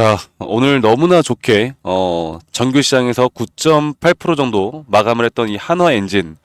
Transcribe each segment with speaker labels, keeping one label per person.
Speaker 1: 자, 오늘 너무나 좋게 어, 정규 시장에서 9.8% 정도 마감을 했던 이 한화 엔진.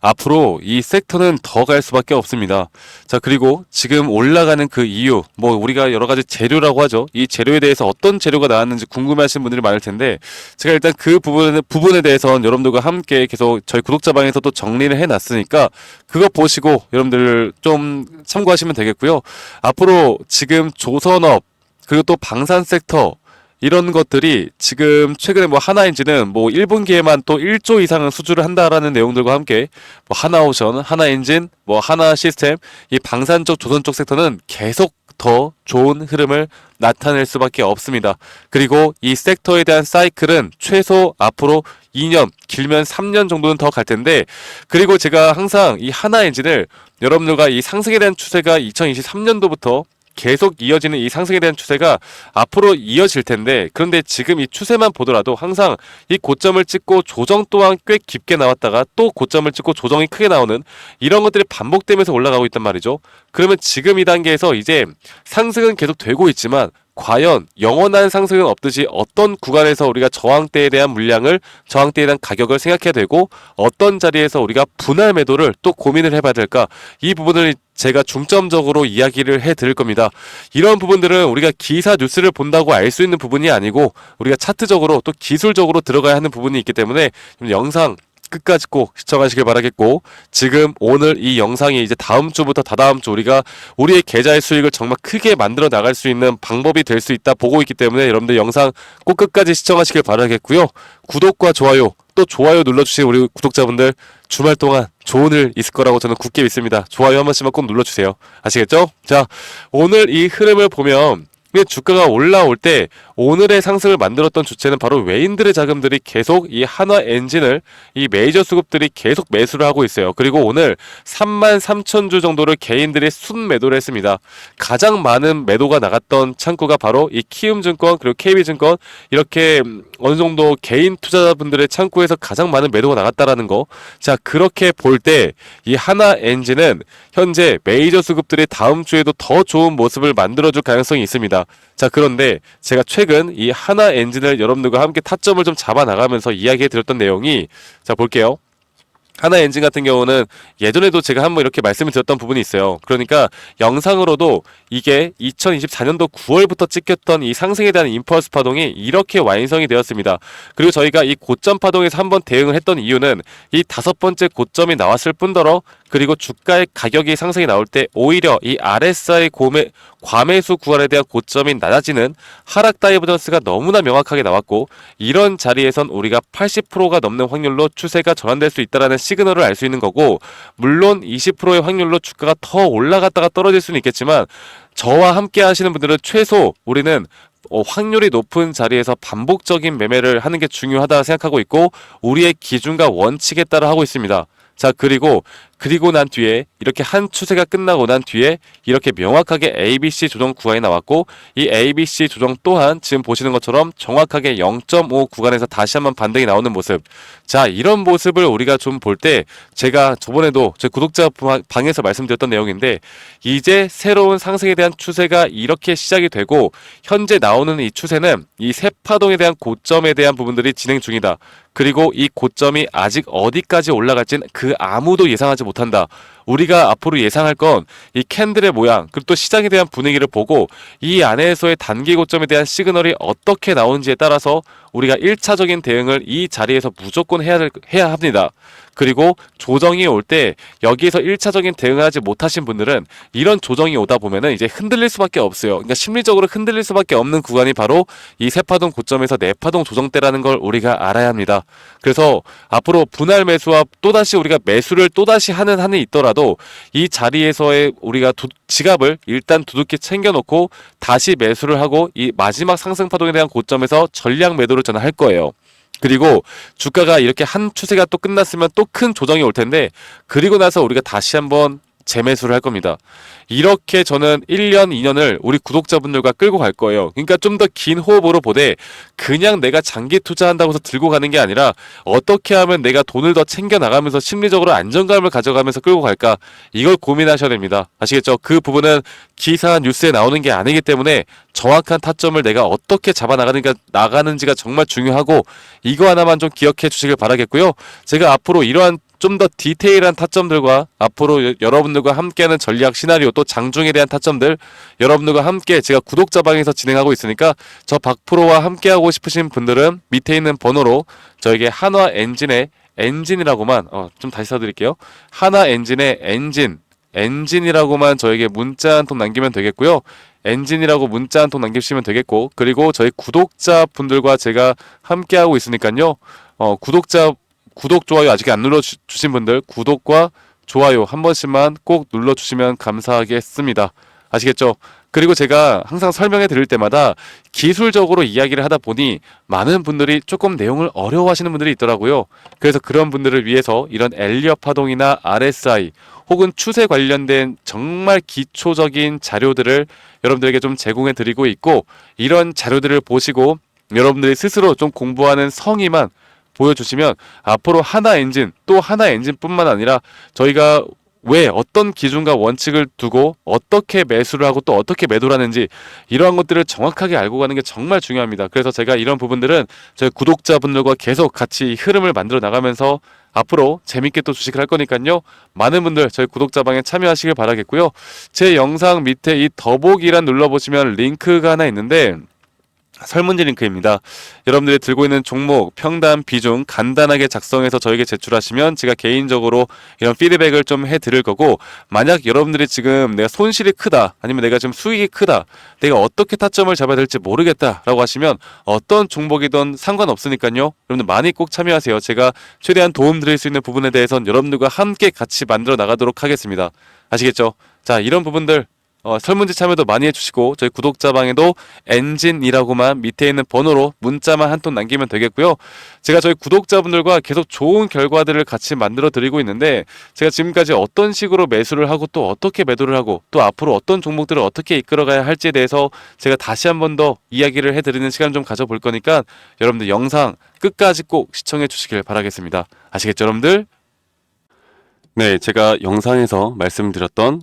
Speaker 1: 앞으로 이 섹터는 더 갈 수밖에 없습니다. 자, 그리고 지금 올라가는 그 이유, 뭐 우리가 여러 가지 재료라고 하죠. 이 재료에 대해서 어떤 재료가 나왔는지 궁금해하시는 분들이 많을 텐데, 제가 일단 그 부분에, 부분에 대해서는 여러분들과 함께 계속 저희 구독자 방에서 또 정리를 해놨으니까, 그거 보시고 여러분들 좀 참고하시면 되겠고요. 앞으로 지금 조선업, 그리고 또 방산 섹터 이런 것들이 지금 최근에 뭐 하나엔진은 뭐 1분기에만 또 1조 이상은 수주를 한다라는 내용들과 함께 뭐 하나오션, 하나엔진, 뭐 하나 시스템 이 방산 쪽 조선 쪽 섹터는 계속 더 좋은 흐름을 나타낼 수밖에 없습니다. 그리고 이 섹터에 대한 사이클은 최소 앞으로 2년, 길면 3년 정도는 더 갈 텐데, 그리고 제가 항상 이 하나 엔진을 여러분들과 이 상승에 대한 추세가 2023년도부터 계속 이어지는 이 상승에 대한 추세가 앞으로 이어질 텐데 그런데 지금 이 추세만 보더라도 항상 이 고점을 찍고 조정 또한 꽤 깊게 나왔다가 또 고점을 찍고 조정이 크게 나오는 이런 것들이 반복되면서 올라가고 있단 말이죠. 그러면 지금 이 단계에서 이제 상승은 계속 되고 있지만 과연 영원한 상승은 없듯이 어떤 구간에서 우리가 저항대에 대한 물량을 저항대에 대한 가격을 생각해야 되고 어떤 자리에서 우리가 분할 매도를 또 고민을 해봐야 될까 이 부분을 제가 중점적으로 이야기를 해 드릴 겁니다. 이런 부분들은 우리가 기사 뉴스를 본다고 알 수 있는 부분이 아니고 우리가 차트적으로 또 기술적으로 들어가야 하는 부분이 있기 때문에 영상 끝까지 꼭 시청하시길 바라겠고 지금 오늘 이 영상이 이제 다음 주부터 다다음 주 우리가 우리의 계좌의 수익을 정말 크게 만들어 나갈 수 있는 방법이 될 수 있다 보고 있기 때문에 여러분들 영상 꼭 끝까지 시청하시길 바라겠고요. 구독과 좋아요 또 좋아요 눌러주신 우리 구독자분들 주말 동안 좋은 일 있을 거라고 저는 굳게 믿습니다. 좋아요 한 번씩만 꼭 눌러주세요. 아시겠죠? 자 오늘 이 흐름을 보면 근데 주가가 올라올 때 오늘의 상승을 만들었던 주체는 바로 외인들의 자금들이 계속 이 한화 엔진을 이 메이저 수급들이 계속 매수를 하고 있어요. 그리고 오늘 3만 3천 주 정도를 개인들이 순 매도를 했습니다. 가장 많은 매도가 나갔던 창구가 바로 이 키움증권 그리고 KB증권 이렇게 어느 정도 개인 투자자분들의 창구에서 가장 많은 매도가 나갔다라는 거. 자 그렇게 볼 때 이 하나 엔진은 현재 메이저 수급들이 다음 주에도 더 좋은 모습을 만들어줄 가능성이 있습니다. 자, 그런데 제가 최근 이 하나 엔진을 여러분들과 함께 타점을 좀 잡아 나가면서 이야기해 드렸던 내용이 자, 볼게요. 하나 엔진 같은 경우는 예전에도 제가 한번 이렇게 말씀을 드렸던 부분이 있어요. 그러니까 영상으로도 이게 2024년도 9월부터 찍혔던 이 상승에 대한 임펄스 파동이 이렇게 완성이 되었습니다. 그리고 저희가 이 고점 파동에서 한번 대응을 했던 이유는 이 다섯 번째 고점이 나왔을 뿐더러 그리고 주가의 가격이 상승이 나올 때 오히려 이 RSI 고매, 과매수 구간에 대한 고점이 낮아지는 하락 다이버전스가 너무나 명확하게 나왔고 이런 자리에선 우리가 80%가 넘는 확률로 추세가 전환될 수 있다라는 시그널을 알 수 있는 거고 물론 20%의 확률로 주가가 더 올라갔다가 떨어질 수는 있겠지만 저와 함께 하시는 분들은 최소 우리는 어, 확률이 높은 자리에서 반복적인 매매를 하는 게 중요하다 생각하고 있고 우리의 기준과 원칙에 따라 하고 있습니다. 자, 그리고 그리고 난 뒤에 이렇게 한 추세가 끝나고 난 뒤에 이렇게 명확하게 ABC 조정 구간이 나왔고 이 ABC 조정 또한 지금 보시는 것처럼 정확하게 0.5 구간에서 다시 한번 반등이 나오는 모습. 자, 이런 모습을 우리가 좀 볼 때 제가 저번에도 제 구독자 방에서 말씀드렸던 내용인데 이제 새로운 상승에 대한 추세가 이렇게 시작이 되고 현재 나오는 이 추세는 이 새 파동에 대한 고점에 대한 부분들이 진행 중이다. 그리고 이 고점이 아직 어디까지 올라갈지는 그 아무도 예상하지 못한다. 우리가 앞으로 예상할 건 이 캔들의 모양 그리고 또 시장에 대한 분위기를 보고 이 안에서의 단기 고점에 대한 시그널이 어떻게 나오는지에 따라서 우리가 1차적인 대응을 이 자리에서 무조건 해야, 해야 합니다. 그리고 조정이 올 때 여기에서 1차적인 대응을 하지 못하신 분들은 이런 조정이 오다 보면은 이제 흔들릴 수밖에 없어요. 그러니까 심리적으로 흔들릴 수밖에 없는 구간이 바로 이 세파동 고점에서 네파동 조정대라는 걸 우리가 알아야 합니다. 그래서 앞으로 분할 매수와 또다시 우리가 매수를 또다시 하는 한이 있더라도 이 자리에서의 우리가 두, 지갑을 일단 두둑히 챙겨놓고 다시 매수를 하고 이 마지막 상승 파동에 대한 고점에서 전량 매도를 저는 할 거예요. 그리고 주가가 이렇게 한 추세가 또 끝났으면 또 큰 조정이 올 텐데 그리고 나서 우리가 다시 한번 재매수를 할 겁니다. 이렇게 저는 1년, 2년을 우리 구독자분들과 끌고 갈 거예요. 그러니까 좀 더 긴 호흡으로 보되 그냥 내가 장기 투자한다고 해서 들고 가는 게 아니라 어떻게 하면 내가 돈을 더 챙겨 나가면서 심리적으로 안정감을 가져가면서 끌고 갈까 이걸 고민하셔야 됩니다. 아시겠죠? 그 부분은 기사 뉴스에 나오는 게 아니기 때문에 정확한 타점을 내가 어떻게 잡아 나가는가 나가는지가 정말 중요하고 이거 하나만 좀 기억해 주시길 바라겠고요. 제가 앞으로 이러한 좀 더 디테일한 타점들과 앞으로 여- 여러분들과 함께하는 전략 시나리오 또 장중에 대한 타점들 여러분들과 함께 제가 구독자 방에서 진행하고 있으니까 저 박프로와 함께하고 싶으신 분들은 밑에 있는 번호로 저에게 한화 엔진의 엔진이라고만 어, 좀 다시 써드릴게요. 한화 엔진의 엔진 엔진이라고만 저에게 문자 한 통 남기면 되겠고요. 엔진이라고 문자 한 통 남기시면 되겠고 그리고 저희 구독자 분들과 제가 함께하고 있으니까요. 어, 구독자 구독 좋아요 아직 안 눌러 주- 주신 분들 구독과 좋아요 한 번씩만 꼭 눌러 주시면 감사하겠습니다. 아시겠죠? 그리고 제가 항상 설명해 드릴 때마다 기술적으로 이야기를 하다 보니 많은 분들이 조금 내용을 어려워하시는 분들이 있더라고요. 그래서 그런 분들을 위해서 이런 엘리엇 파동이나 RSI 혹은 추세 관련된 정말 기초적인 자료들을 여러분들에게 좀 제공해 드리고 있고 이런 자료들을 보시고 여러분들이 스스로 좀 공부하는 성의만 보여주시면 앞으로 하나 엔진 또 하나 엔진뿐만 아니라 저희가 왜 어떤 기준과 원칙을 두고 어떻게 매수를 하고 또 어떻게 매도를 하는지 이러한 것들을 정확하게 알고 가는 게 정말 중요합니다. 그래서 제가 이런 부분들은 저희 구독자분들과 계속 같이 이 흐름을 만들어 나가면서 앞으로 재밌게 또 주식을 할 거니까요. 많은 분들 저희 구독자방에 참여하시길 바라겠고요. 제 영상 밑에 이 더보기란 눌러보시면 링크가 하나 있는데 설문지 링크입니다. 여러분들이 들고 있는 종목, 평단, 비중 간단하게 작성해서 저에게 제출하시면 제가 개인적으로 이런 피드백을 좀 해드릴 거고 만약 여러분들이 지금 내가 손실이 크다 아니면 내가 지금 수익이 크다 내가 어떻게 타점을 잡아야 될지 모르겠다라고 하시면 어떤 종목이든 상관없으니까요. 여러분들 많이 꼭 참여하세요. 제가 최대한 도움 드릴 수 있는 부분에 대해선 여러분들과 함께 같이 만들어 나가도록 하겠습니다. 아시겠죠? 자, 이런 부분들 어, 설문지 참여도 많이 해주시고 저희 구독자방에도 엔진이라고만 밑에 있는 번호로 문자만 한 통 남기면 되겠고요. 제가 저희 구독자분들과 계속 좋은 결과들을 같이 만들어 드리고 있는데 제가 지금까지 어떤 식으로 매수를 하고 또 어떻게 매도를 하고 또 앞으로 어떤 종목들을 어떻게 이끌어가야 할지에 대해서 제가 다시 한 번 더 이야기를 해드리는 시간 좀 가져볼 거니까 여러분들 영상 끝까지 꼭 시청해 주시길 바라겠습니다. 아시겠죠 여러분들? 네, 제가 영상에서 말씀드렸던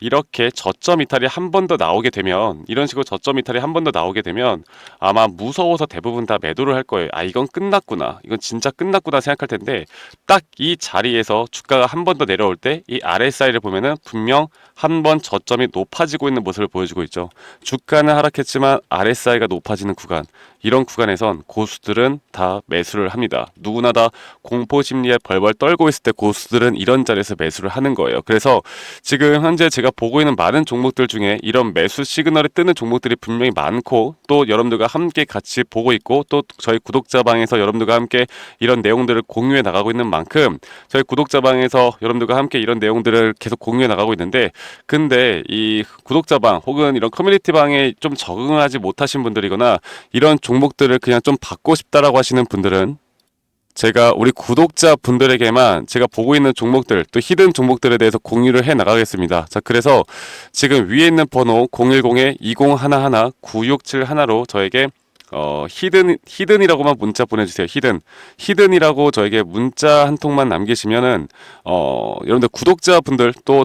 Speaker 2: 이렇게 저점 이탈이 한 번 더 나오게 되면 이런 식으로 저점 이탈이 한 번 더 나오게 되면 아마 무서워서 대부분 다 매도를 할 거예요. 아 이건 끝났구나. 이건 진짜 끝났구나 생각할 텐데 딱 이 자리에서 주가가 한 번 더 내려올 때 이 RSI를 보면은 분명 한 번 저점이 높아지고 있는 모습을 보여주고 있죠. 주가는 하락했지만 RSI가 높아지는 구간 이런 구간에선 고수들은 다 매수를 합니다. 누구나 다 공포 심리에 벌벌 떨고 있을 때 고수들은 이런 자리에서 매수를 하는 거예요. 그래서 지금 현재 제가 보고 있는 많은 종목들 중에 이런 매수 시그널이 뜨는 종목들이 분명히 많고 또 여러분들과 함께 같이 보고 있고 또 저희 구독자방에서 여러분들과 함께 이런 내용들을 공유해 나가고 있는 만큼 저희 구독자방에서 여러분들과 함께 이런 내용들을 계속 공유해 나가고 있는데 근데 이 구독자방 혹은 이런 커뮤니티방에 좀 적응을 하지 못하신 분들이거나 이런 종목들을 그냥 좀 받고 싶다라고 하시는 분들은 제가 우리 구독자 분들에게만 제가 보고 있는 종목들 또 히든 종목들에 대해서 공유를 해 나가겠습니다. 자, 그래서 지금 위에 있는 번호 010-2011-9671로 저에게 어, 히든, 히든이라고만 문자 보내주세요. 히든. 히든이라고 저에게 문자 한 통만 남기시면은, 어, 여러분들 구독자분들 또